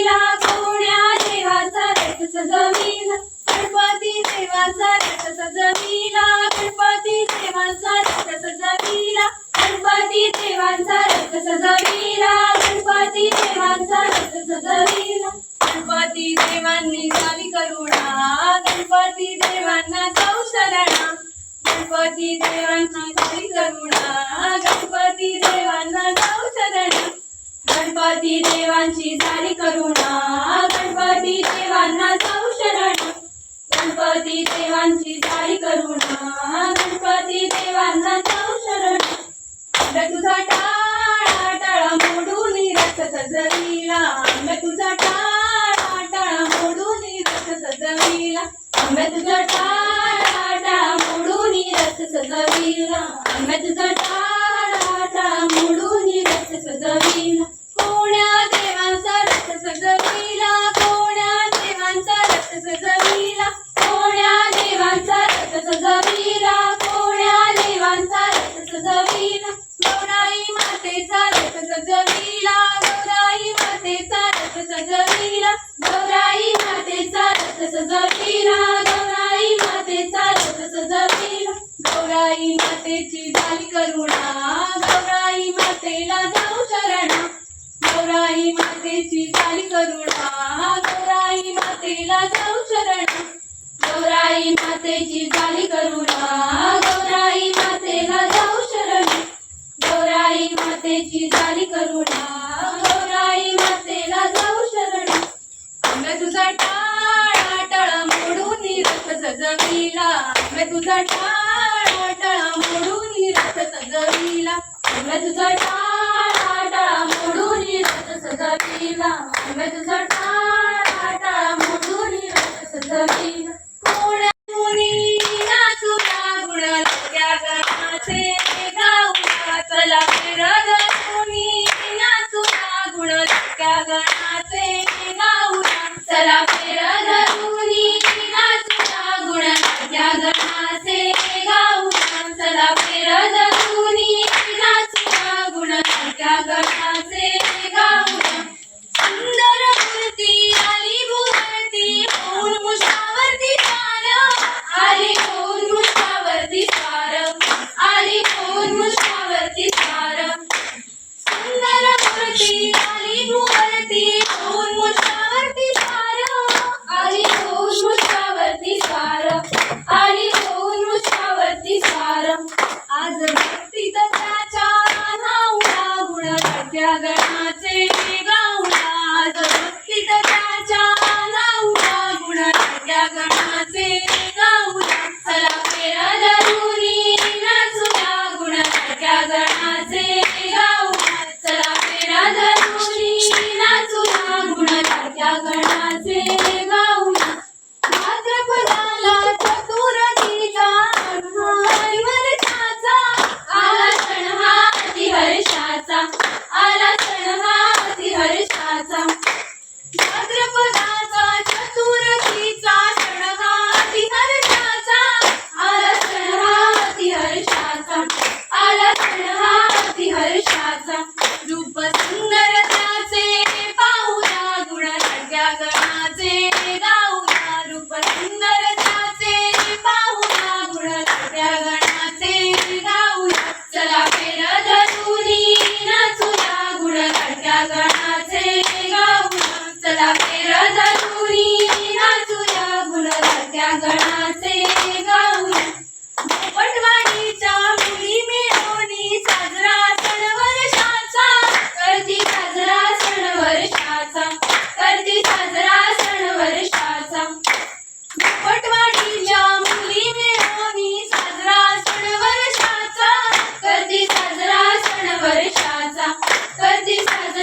सजविला कोण्या देवाचा रथ सजविला गणपती देवाचा रथ सजविला गणपती देवाचा रथ सजविला गणपती देवाचा रथ सजविला गणपती देवाचा रथ सजविला गणपती देवांनी जावी करुणा. गणपती देवांना जाऊ शरणा. गणपती देवांना जावी करुणा. गणपती देवांना जाऊ शरणा. गणपती देवांची झाली करुणा गणपती देवांना जाऊ शरण गणपती देवांची झाली करुणा गणपती देवांना जाऊ शरण. आंब्या तुझा टाळा टाळा मोडून रथ सजविला. आंब्या तुझा टाळा टाळा मोडून रथ सजविला. आंब्या तुझा टाळा रथ गौराई मातेचा रस सजविला गौराई मातेची झाली करुणा. गौराई मातेला जाऊ शरणा. गौराई मातेची झाली करुणा. गौराई मातेला जाऊ शरण. गौराई मातेची झाली करुणा. सगळीला मी तुझा टाळा टाळा मोडून रथ सजविला. मी तुझा टाळा टाळा मोडून रथ सजविला. मी तुझा टाळा टाळा मोडून रथ सजविला. कोण्या मुनी गुणाला गणाचे गाऊया चला फिरग मुनी गुणाला गणाचे गाऊया चला फिरग मुनी नाचूया गुणाला गणाचे Jagannath. गणाचे गाऊया. पोपटवाडीच्या मुली मिळवणी साजरा सण वर्षाचा करती साजरा सण वर्षाचा करती साजरा सण वर्षाचा पोपटवाडीच्या मुली मिळवणी साजरा सण वर्षाचा करती साजरा सण वर्षाचा करती साजरा